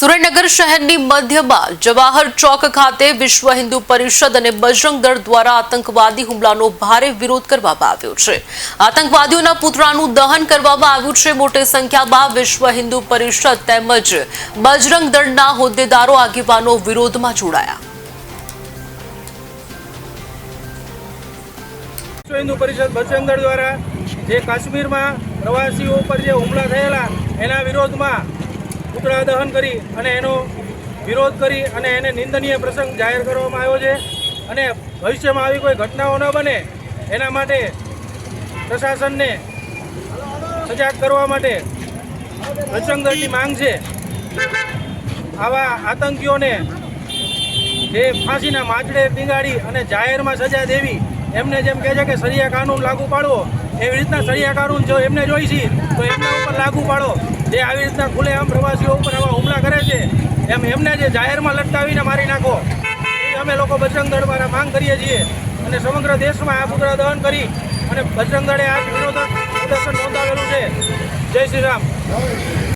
સુરેન્દ્રનગર શહેરની મધ્યમાં જવાહર ચોક ખાતે વિશ્વ હિન્દુ પરિષદ અને બજરંગ દળ દ્વારા આતંકવાદી હુમલાનો ભારે વિરોધ કરવામાં આવ્યો છે. આતંકવાદીઓના પુતળાનું દહન કરવામાં આવ્યું છે. મોટી સંખ્યામાં વિશ્વ હિન્દુ પરિષદ તેમજ બજરંગ દળના હોદ્દેદારો આગેવાનો વિરોધમાં જોડાયા. વિશ્વ હિન્દુ પરિષદ બજરંગ દળ દ્વારા જે કાશ્મીરમાં પ્રવાસીઓ પર જે હુમલા થયેલા, એના વિરોધમાં પુતળા દહન કરી અને એનો વિરોધ કરી અને એને નિંદનીય પ્રસંગ જાહેર કરવામાં આવ્યો છે અને ભવિષ્યમાં આવી કોઈ ઘટનાઓ ન બને એના માટે પ્રશાસનને સજાગ કરવા માટે પ્રસંગની માંગ છે. આવા આતંકીઓને જે ફાંસીના માચડે ટીંગાડી અને જાહેરમાં સજા દેવી એમને જેમ કહે છે કે સરિયા કાનૂન લાગુ પાડવો, એવી રીતના સરિયા કાનૂન જો એમને જોઈશી તો એમના ઉપર લાગુ પાડો. જે આવી રીતના ખુલે આમ પ્રવાસીઓ ઉપર આવા હુમલા કરે છે, એમ એમને જે જાહેરમાં લટકાવીને મારી નાખો. એ અમે લોકો બજરંગ દળ દ્વારા માંગ કરીએ છીએ અને સમગ્ર દેશમાં આ પુતળા દહન કરી અને બજરંગ દળે આ વિરોધ પ્રદર્શન નોંધાવેલું છે. જય શ્રી રામ.